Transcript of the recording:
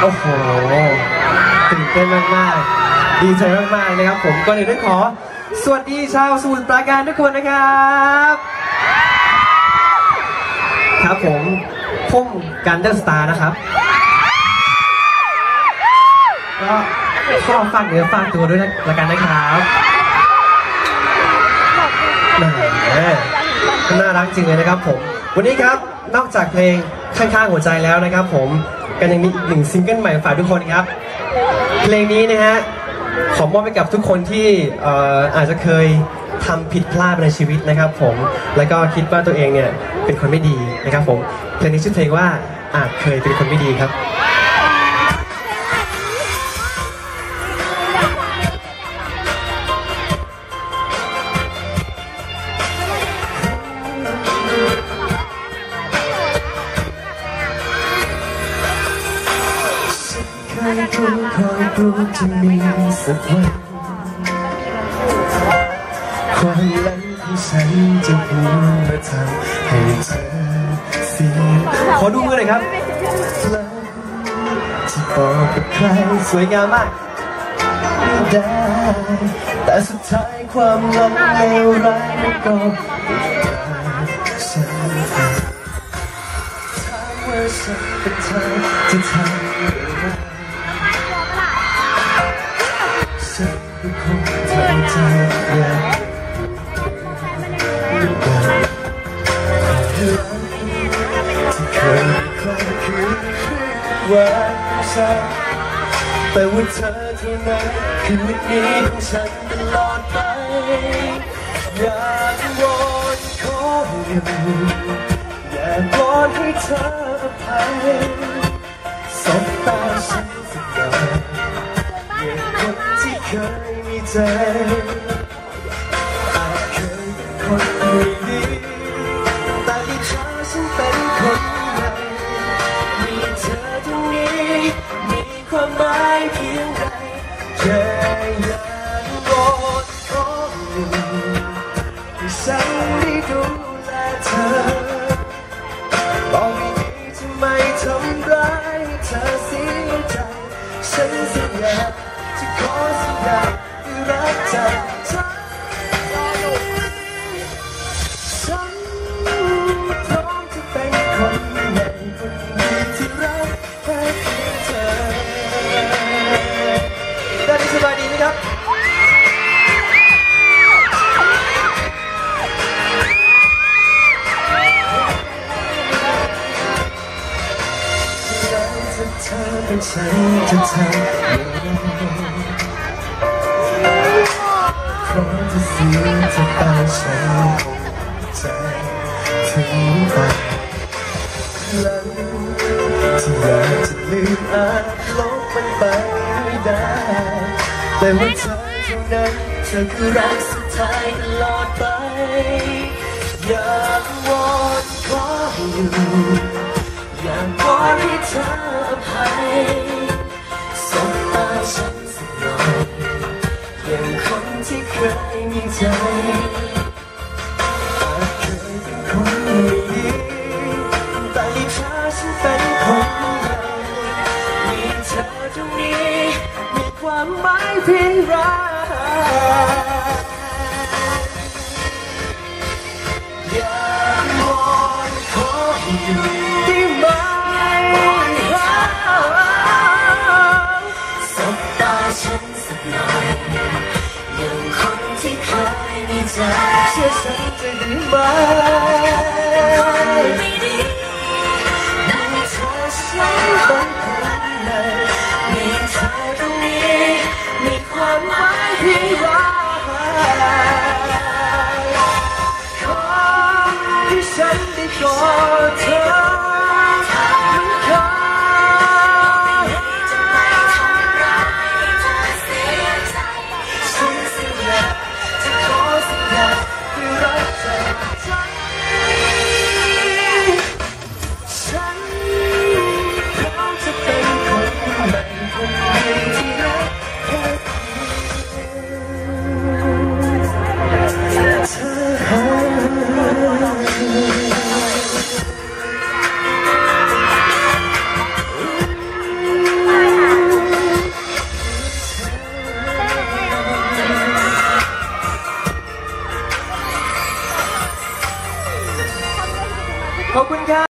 โอ้โหตื่นเต้นมากๆ ดีใจมากๆนะครับผมก็เลยต้องขอ สวัสดีชาวสมุทรปราการทุกคนนะครับ ครับผมพุ่มกันเดอร์สตาร์นะครับ ก็ขอฝากเนื้อฝากตัวด้วยนะละกันนะครับแหมน่ารักจริงเลยนะครับผม วันนี้ครับนอกจากเพลงข้างๆหัวใจแล้วนะครับ ผมกันยังมีอีกหนึ่งซิงเกิลใหม่ฝากทุกคนครับ เพลงนี้นะฮะขอมอบให้กับทุกคนที่อออาจจะเคยทำผิดพลาดในชีวิตนะครับ ผม แล้วก็คิดว่าตัวเองเนี่ยเป็นคนไม่ดีนะครับ ผม เพลงนี้ชื่อเพลงว่าอาจเคยเป็นคนไม่ดีครับ คยคุ้นคอยรู้จะมีสักวันความหลังที่ฉันจะพูดมาทำให้เธอเสียขอดูมือหน่อยครับที่บอกกับใครสวยงามมากได้แต่สุดท้ายความลับเลวร้ายมันก็ฉันเองถามว่าฉันเป็นเธอจะทำ ฉันแต่ว่าเธอเท่านั้นคือวิธีของฉันตลอดไป อยากวอนขออยู่อยากวอนให้เธออภัยสบตาฉันสักหน่อยอย่าคนที่เคยมีใจ เพียงใดแค่อยากวอนขออยู่ให้ฉันได้ดูแลเธอบอกไม่ดีจะไม่ทำร้ายเธอเสียใจ ฉันสัญญาจะขอสัญญาที่รักจากเธอ ฉันจะทำอย่างไรเพราะจะเสียจะตายฉันคงใจถึงไปแล้วที่อยากจะลืมอาจลบมันไปไม่ได้ แต่ว่าเธอเท่านั้นเธอคือรักสุดท้ายตลอดไป อยากวอนขออยู่อยากวอน ให้เธออภัยสบตาฉันสักหน่อยอย่างคนที่เคยมีใจอาจเคยเป็นคนไม่ดีแต่ที่เธอฉันเป็นคนใหม่มีเธอตรงนี้ มีความหมายเพียงรักอยากวอนขออยู่ได้ ยมีใจ